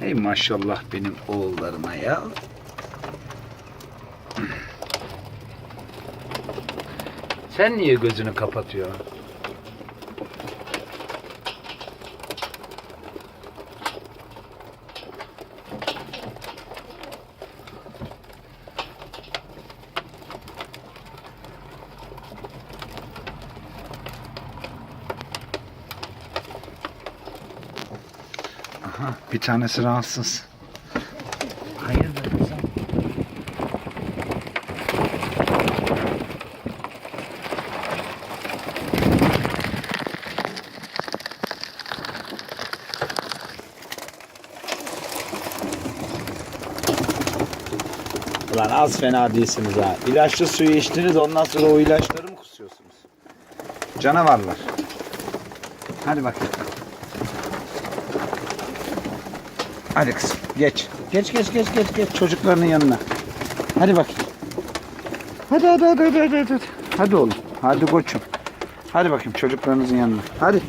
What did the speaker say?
Hey maşallah benim oğullarıma ya. Sen niye gözünü kapatıyorsun? Aha, bir tanesi rahatsız. Hayırdır kızım? Ulan az fena değilsiniz ha. İlaçlı suyu içtiniz ondan sonra o ilaçları mı kusuyorsunuz? Canavarlar. Hadi bakayım. Hadi kızım geç. Geç geç geç geç geç çocuklarının yanına. Hadi bakayım. Hadi hadi hadi hadi hadi. Hadi, oğlum. Hadi koçum. Hadi bakayım çocuklarınızın yanına. Hadi.